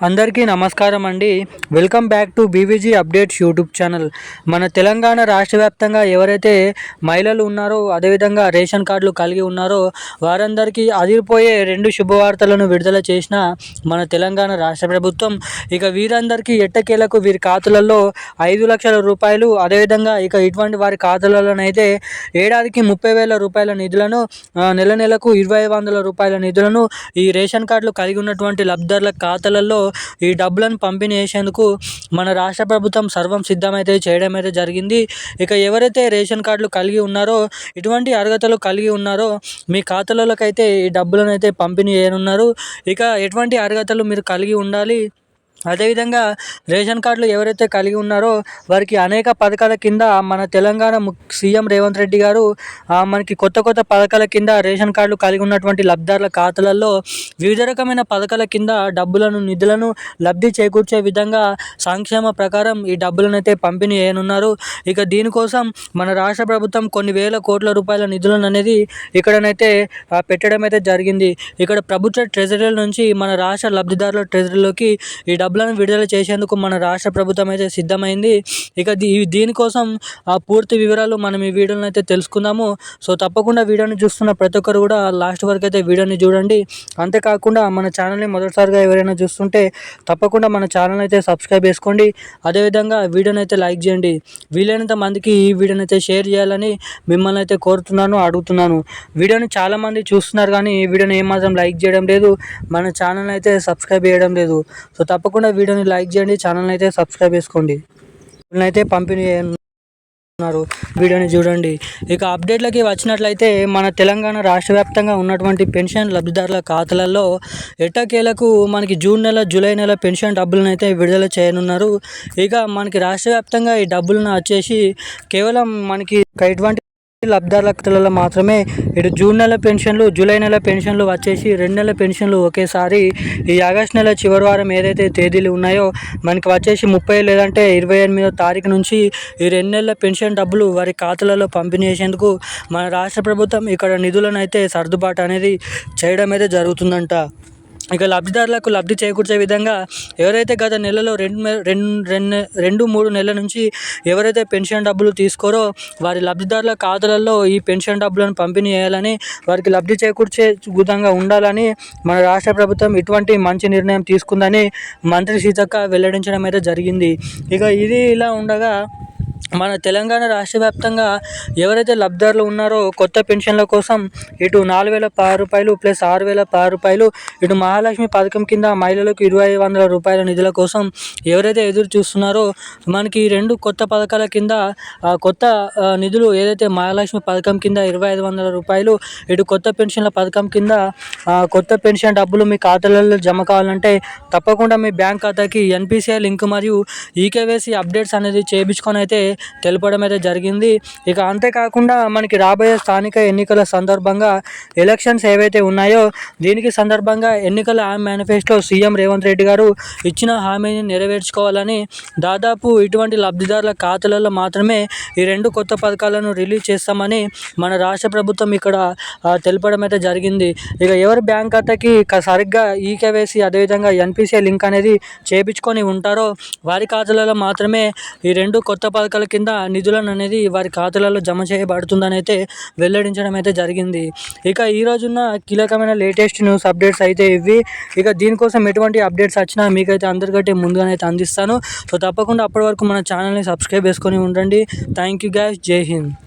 అందరికీ నమస్కారం అండి. Welcome back to BVG updates YouTube channel. మన తెలంగాణ రాష్ట్ర వ్యాప్తంగా ఎవరైతే మహిళలు ఉన్నారో అదేవిధంగా రేషన్ కార్డులు కలిగి ఉన్నారో వారందరికీ అదిరిపోయే రెండు శుభవార్తలను విడుదల చేసిన మన తెలంగాణ రాష్ట్ర ప్రభుత్వం. ఇక వీరందరికీ ఎట్టకేలకు వీరి ఖాతాలలో ఐదు లక్షల రూపాయలు అదేవిధంగా ఇక ఇటువంటి వారి ఖాతాలలోనైతే ఏడాదికి ముప్పై వేల రూపాయల నిధులను నెల నెలకు ఇరవై వందల రూపాయల నిధులను ఈ రేషన్ కార్డులు కలిగి ఉన్నటువంటి లబ్ధిదారుల ఖాతాలలో ఈ డబ్బులను పంపిణీ చేసేందుకు మన రాష్ట్ర ప్రభుత్వం సర్వం సిద్ధమైతే చేయడం అయితే జరిగింది. ఇక ఎవరైతే రేషన్ కార్డులు కలిగి ఉన్నారో ఇటువంటి అర్హతలు కలిగి ఉన్నారో మీ ఖాతాలలోకి అయితే ఈ డబ్బులను అయితే పంపిణీ చేయనున్నారు. ఇక ఎటువంటి అర్హతలు మీరు కలిగి ఉండాలి? అదేవిధంగా రేషన్ కార్డులు ఎవరైతే కలిగి ఉన్నారో వారికి అనేక పథకాల కింద మన తెలంగాణ సీఎం రేవంత్ రెడ్డి గారు మనకి కొత్త కొత్త పథకాల కింద రేషన్ కార్డులు కలిగి ఉన్నటువంటి లబ్ధిదారుల ఖాతాలలో వివిధ రకమైన పథకాల కింద డబ్బులను నిధులను లబ్ధి చేకూర్చే విధంగా సంక్షేమ ప్రకారం ఈ డబ్బులను అయితే పంపిణీ చేయనున్నారు. ఇక దీనికోసం మన రాష్ట్ర ప్రభుత్వం కొన్ని వేల కోట్ల రూపాయల నిధులను అనేది ఇక్కడనైతే పెట్టడం అయితే జరిగింది. ఇక్కడ ప్రభుత్వ ట్రెజరీల నుంచి మన రాష్ట్ర లబ్ధిదారుల ట్రెజరీలోకి ఈ డబ్బులను విడుదల చేసేందుకు మన రాష్ట్ర ప్రభుత్వం అయితే సిద్ధమైంది. ఇక దీ దీనికోసం ఆ పూర్తి వివరాలు మనం ఈ వీడియోలో అయితే తెలుసుకుందాము. సో తప్పకుండా వీడియోని చూస్తున్న ప్రతి ఒక్కరు కూడా లాస్ట్ వరకు అయితే వీడియోని చూడండి. అంతేకాకుండా మన ఛానల్ని మొదటిసారిగా ఎవరైనా చూస్తుంటే తప్పకుండా మన ఛానల్ అయితే సబ్స్క్రైబ్ చేసుకోండి. అదేవిధంగా వీడియోని అయితే లైక్ చేయండి. వీలైనంత మందికి ఈ వీడియోని అయితే షేర్ చేయాలని మిమ్మల్ని అయితే కోరుతున్నాను అడుగుతున్నాను. వీడియోని చాలామంది చూస్తున్నారు కానీ ఈ వీడియోని ఏమాత్రం లైక్ చేయడం లేదు. మన ఛానల్ అయితే సబ్స్క్రైబ్ చేయడం లేదు. సో తప్పకుండా వీడియోని లైక్ చేయండి ఛానల్ అయితే సబ్స్క్రైబ్ చేసుకోండి. అయితే పంపిణీ ఉన్నారు వీడియోని చూడండి. ఇక అప్డేట్లకి వచ్చినట్లయితే మన తెలంగాణ రాష్ట్ర వ్యాప్తంగా ఉన్నటువంటి పెన్షన్ లబ్ధిదారుల ఖాతాలలో ఎట్టకేలకు మనకి జూన్ నెల జూలై నెల పెన్షన్ డబ్బులను అయితే విడుదల చేయనున్నారు. ఇక మనకి రాష్ట్ర వ్యాప్తంగా ఈ డబ్బులను వచ్చేసి కేవలం మనకి ఎటువంటి లబ్ధిదారుల మాత్రమే ఇటు జూన్ నెల పెన్షన్లు జూలై నెల పెన్షన్లు వచ్చేసి రెండు నెలల పెన్షన్లు ఒకేసారి ఈ ఆగస్ట్ నెల చివరి వారం ఏదైతే తేదీలు ఉన్నాయో మనకి వచ్చేసి ముప్పై లేదంటే ఇరవై ఎనిమిదో తారీఖు నుంచి ఈ రెండు నెలల పెన్షన్ డబ్బులు వారి ఖాతాలలో పంపిణీ చేసేందుకు మన రాష్ట్ర ప్రభుత్వం ఇక్కడ నిధులను అయితే సర్దుబాటు అనేది చేయడం అయితే జరుగుతుందంట. ఇక లబ్ధిదారులకు లబ్ధి చేకూర్చే విధంగా ఎవరైతే గత నెలలో రెండు రెండు రెండు రెండు మూడు నెలల నుంచి ఎవరైతే పెన్షన్ డబ్బులు తీసుకోరో వారి లబ్ధిదారుల ఖాతాలలో ఈ పెన్షన్ డబ్బులను పంపిణీ చేయాలని వారికి లబ్ధి చేకూర్చే విధంగా ఉండాలని మన రాష్ట్ర ప్రభుత్వం ఇటువంటి మంచి నిర్ణయం తీసుకుందని మంత్రి సీతక్క వెల్లడించడం అయితే జరిగింది. ఇక ఇది ఇలా ఉండగా మన తెలంగాణ రాష్ట్ర వ్యాప్తంగా ఎవరైతే లబ్ధిదారులు ఉన్నారో కొత్త పెన్షన్ల కోసం ఇటు నాలుగు వేల పది రూపాయలు ప్లస్ ఆరు వేల పది రూపాయలు ఇటు మహాలక్ష్మి పథకం కింద మహిళలకు ఇరవై ఐదు వందల రూపాయల నిధుల కోసం ఎవరైతే ఎదురు చూస్తున్నారో మనకి ఈ రెండు కొత్త పథకాల కింద కొత్త నిధులు ఏదైతే మహాలక్ష్మి పథకం కింద ఇరవై ఐదు వందల రూపాయలు ఇటు కొత్త పెన్షన్ల పథకం కింద కొత్త పెన్షన్ డబ్బులు మీ ఖాతాలలో జమ కావాలంటే తప్పకుండా మీ బ్యాంక్ ఖాతాకి ఎన్పిసిఐ లింక్ మరియు ఈకేవైసీ అప్డేట్స్ అనేది చేయించుకొని అయితే తెలపడం అయితే జరిగింది. ఇక అంతేకాకుండా మనకి రాబోయే స్థానిక ఎన్నికల సందర్భంగా ఎలక్షన్స్ ఏవైతే ఉన్నాయో దీనికి సందర్భంగా ఎన్నికల మేనిఫెస్టో సీఎం రేవంత్ రెడ్డి గారు ఇచ్చిన హామీని నెరవేర్చుకోవాలని దాదాపు ఇటువంటి లబ్ధిదారుల ఖాతాలలో మాత్రమే ఈ రెండు కొత్త పథకాలను రిలీజ్ చేస్తామని మన రాష్ట్ర ప్రభుత్వం ఇక్కడ తెలపడం అయితే జరిగింది. ఇక ఎవరి బ్యాంక్ ఖాతాకి సరిగ్గా ఈకేవైసీ అదేవిధంగా ఎన్పిసిఐ లింక్ అనేది చేపించుకొని ఉంటారో వారి ఖాతాలలో మాత్రమే ఈ రెండు కొత్త పథకాలు కింద నిధులను అనేది వారి ఖాతాలలో జమ చేయబడుతుందని అయితే వెల్లడించడం అయితే జరిగింది. ఇక ఈ రోజున్న కీలకమైన లేటెస్ట్ న్యూస్ అప్డేట్స్ అయితే ఇవి. ఇక దీనికోసం ఎటువంటి అప్డేట్స్ వచ్చినా మీకైతే అందరికంటే ముందుగానైతే అందిస్తాను. సో తప్పకుండా అప్పటి వరకు మన ఛానల్ని సబ్స్క్రైబ్ చేసుకొని ఉండండి. Thank you guys. జై హింద్.